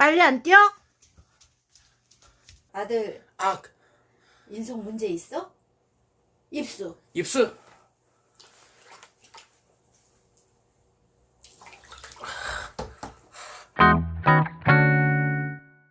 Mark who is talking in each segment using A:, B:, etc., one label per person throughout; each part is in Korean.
A: 빨리 안 뛰어?
B: 아들
C: 아
B: 인성 문제 있어? 입수.
C: 입술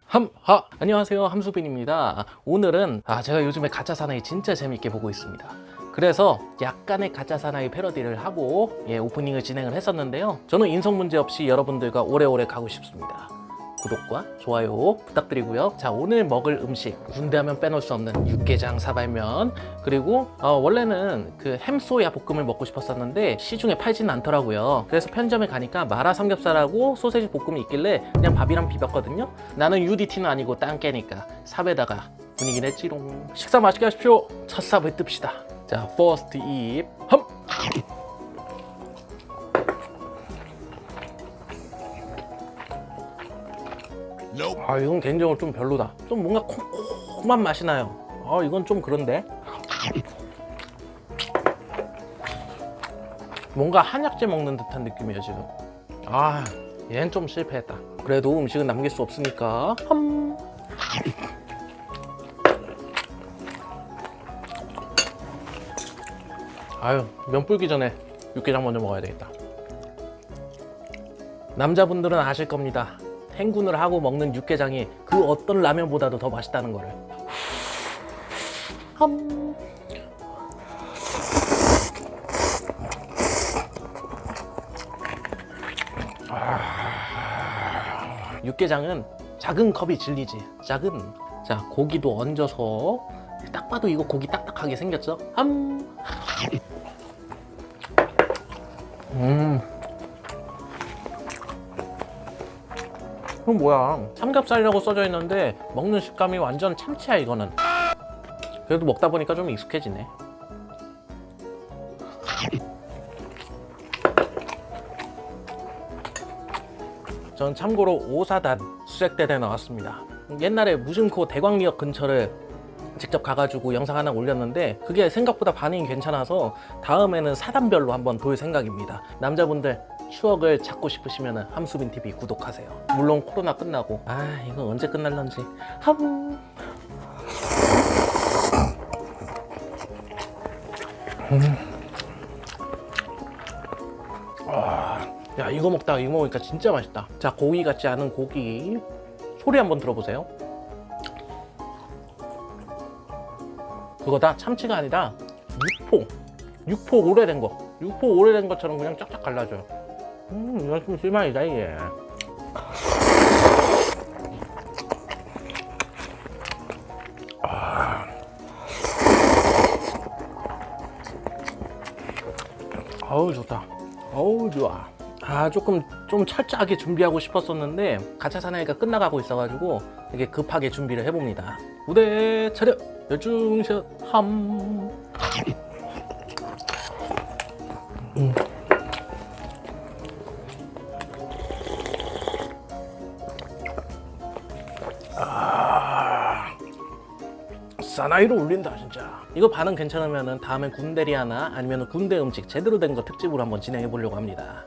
C: 함하 안녕하세요 함수빈입니다 오늘은 아 제가 요즘에 가짜 사나이 진짜 재밌게 보고 있습니다 그래서 약간의 가짜 사나이 패러디를 하고 예 오프닝을 진행을 했었는데요 저는 인성 문제 없이 여러분들과 오래오래 가고 싶습니다 구독과 좋아요 부탁드리고요. 자 오늘 먹을 음식 군대 하면 빼놓을 수 없는 육개장 사발면 그리고 어, 원래는 그 햄소야 볶음을 먹고 싶었었는데 시중에 팔지는 않더라고요. 그래서 편의점에 가니까 마라 삼겹살하고 소세지 볶음이 있길래 그냥 밥이랑 비볐거든요. 나는 UDT는 아니고 땅깨니까 삽에다가 분위기 냈지롱. 식사 맛있게 하십시오. 첫 삽을 뜹시다. 자 퍼스트 입 험. 아 이건 개인적으로 좀 별로다. 좀 뭔가 콩콩한 맛이 나요. 아 이건 좀 그런데. 뭔가 한약재 먹는 듯한 느낌이에요 지금. 아 얘는 좀 실패했다. 그래도 음식은 남길 수 없으니까. 험. 아유 면 불기 전에 육개장 먼저 먹어야 되겠다. 남자분들은 아실 겁니다. 행군을 하고 먹는 육개장이 그 어떤 라면보다도 더 맛있다는 거를. 함. 아, 육개장은 작은 컵이 진리지. 작은. 자 고기도 얹어서 딱 봐도 이거 고기 딱딱하게 생겼죠? 함. 음. 이건 뭐야? 삼겹살이라고 써져 있는데 먹는 식감이 완전 참치야 이거는. 그래도 먹다 보니까 좀 익숙해지네. 전 참고로 오사단 수색대대 나왔습니다. 옛날에 무심코 대광리역 근처를 직접 가가지고 영상 하나 올렸는데 그게 생각보다 반응이 괜찮아서 다음에는 사단별로 한번 돌 생각입니다. 남자분들 추억을 찾고 싶으시면 함수빈 TV 구독하세요. 물론 코로나 끝나고 아 이거 언제 끝날런지 함. 음. 아, 야 이거 먹다가 이거 먹으니까 진짜 맛있다. 자 고기 같지 않은 고기 소리 한번 들어보세요. 그거 다 참치가 아니라 육포 육포 오래된 거 육포 오래된 것처럼 그냥 쫙쫙 갈라져요 음 이거 좀 실망이다 이게. 아. 어우 좋다. 어우 좋아. 아 조금 좀 철저하게 준비하고 싶었었는데 가차 사나이가 끝나가고 있어가지고 되게 급하게 준비를 해봅니다. 무대 차렷! 열중샷 함. 음. 사나이로 울린다 진짜. 이거 반응 괜찮으면 다음엔 군대리아나 아니면 군대 음식 제대로 된 거 특집으로 한번 진행해 보려고 합니다.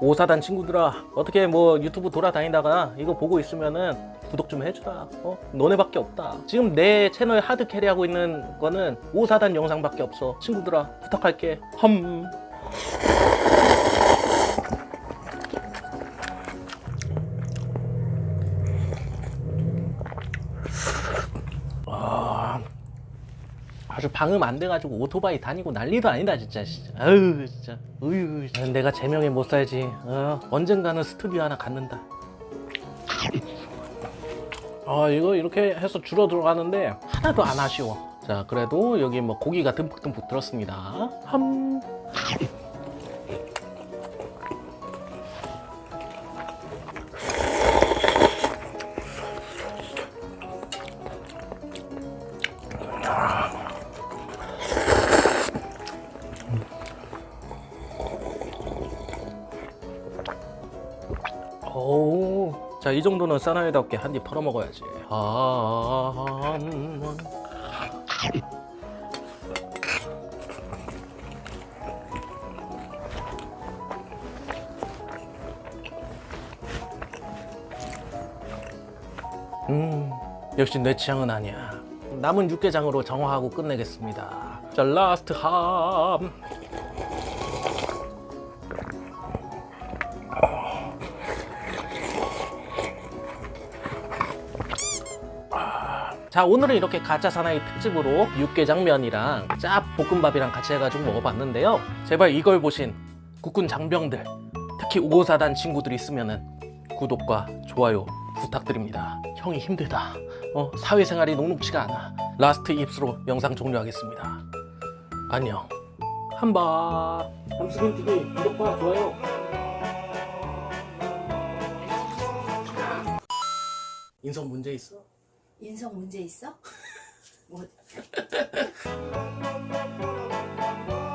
C: 오사단 친구들아 어떻게 뭐 유튜브 돌아다니다가 이거 보고 있으면은 구독 좀 해주라. 어? 너네밖에 없다. 지금 내 채널 하드 캐리하고 있는 거는 오사단 영상밖에 없어. 친구들아 부탁할게. 험 아, 아주 방음 안 돼가지고 오토바이 다니고 난리도 아니다 진짜 아유 진짜. 으유 내가 제명에 못 살지. 어, 언젠가는 스튜디오 하나 갖는다. 아 이거 이렇게 해서 줄어 들어가는데 하나도 안 아쉬워. 자 그래도 여기 뭐 고기가 듬뿍듬뿍 들었습니다. 함 오. 자, 이 정도는 사나이답게 한 입 털어먹어야지. 아, 음. 음, 역시 내 취향은 아니야. 남은 육개장으로 정화하고 끝내겠습니다. 자, 라스트 함. 자 오늘은 이렇게 가짜 사나이 특집으로 육개장면이랑 짭 볶음밥이랑 같이 해가지고 먹어봤는데요. 제발 이걸 보신 국군 장병들 특히 554단 친구들 있으면은 구독과 좋아요 부탁드립니다. 형이 힘들다. 어, 사회생활이 녹록치가 않아. 라스트 입수로 영상 종료하겠습니다. 안녕. 한바. 함수빈TV 구독과 좋아요. 인성 문제 있어?
B: 인성 문제 있어? 뭐.